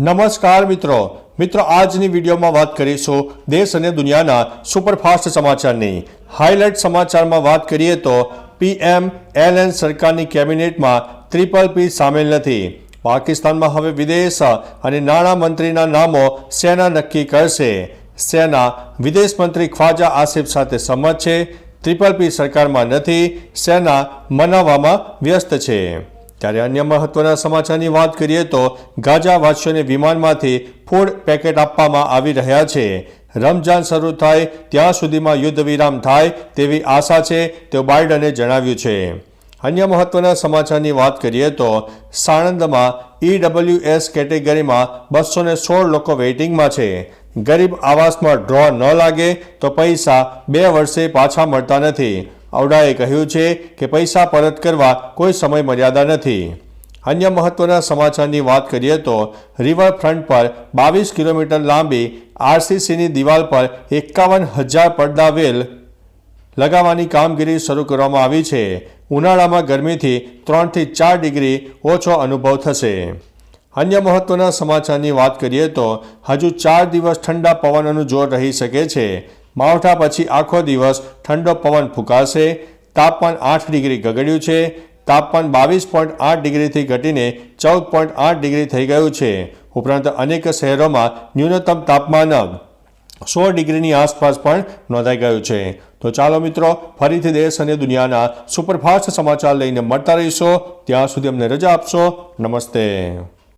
નમસ્કાર મિત્રો. મિત્રો, આજની વિડીયોમાં વાત કરીશું દેશ અને દુનિયાના સુપરફાસ્ટ સમાચારની. હાઇલાઇટ સમાચારમાં વાત કરીએ તો પીએમ એલએન સરકારની કેબિનેટમાં ટ્રિપલ પી સામેલ નથી. પાકિસ્તાનમાં હવે વિદેશ અને નાણાં મંત્રીના નામો સેના નક્કી કરશે. સેના વિદેશ મંત્રી ખ્વાજા આસિફ સાથે સંમત છે. ટ્રિપલ પી સરકારમાં નથી. સેના મનાવવામાં વ્યસ્ત છે. ત્યારે અન્ય મહત્વના સમાચારની વાત કરીએ તો ગાઝાવાસીઓને વિમાનમાંથી ફૂડ પેકેટ આપવામાં આવી રહ્યા છે. રમજાન શરૂ થાય ત્યાં સુધીમાં યુદ્ધ વિરામ થાય તેવી આશા છે તેવું બાઇડને જણાવ્યું છે. અન્ય મહત્વના સમાચારની વાત કરીએ તો સાણંદમાં ઈડબ્લ્યુએસ કેટેગરીમાં બસો ને સોળ લોકો વેઇટિંગમાં છે. ગરીબ આવાસમાં ડ્રો ન લાગે તો પૈસા બે વર્ષે પાછા મળતા નથી. ઔડાએ કહ્યું છે કે પૈસા પરત કરવા કોઈ સમય મર્યાદા નથી. અન્ય મહત્વના સમાચારની વાત કરીએ તો રિવરફ્રન્ટ પર બાવીસ કિલોમીટર લાંબી આરસીસીની દિવાલ પર એકાવન હજાર પડદા વેલ લગાવવાની કામગીરી શરૂ કરવામાં આવી છે. ઉનાળામાં ગરમીથી ત્રણથી ચાર ડિગ્રી ઓછો અનુભવ થશે. અન્ય મહત્વના સમાચારની વાત કરીએ તો હજુ ચાર દિવસ ઠંડા પવનનું જોર રહી શકે છે. માવઠા પછી આખો દિવસ ઠંડો પવન ફૂંકાશે. તાપમાન આઠ ડિગ્રી ગગડ્યું છે. તાપમાન બાવીસ પોઈન્ટ આઠ ડિગ્રીથી ઘટીને ચૌદ પોઈન્ટ આઠ ડિગ્રી થઈ ગયું છે. ઉપરાંત અનેક શહેરોમાં ન્યૂનતમ તાપમાન સો ડિગ્રીની આસપાસ પણ નોંધાઈ ગયું છે. તો ચાલો મિત્રો, ફરીથી દેશ અને દુનિયાના સુપરફાસ્ટ સમાચાર લઈને મળતા રહીશો. ત્યાં સુધી અમને રજા આપશો. નમસ્તે.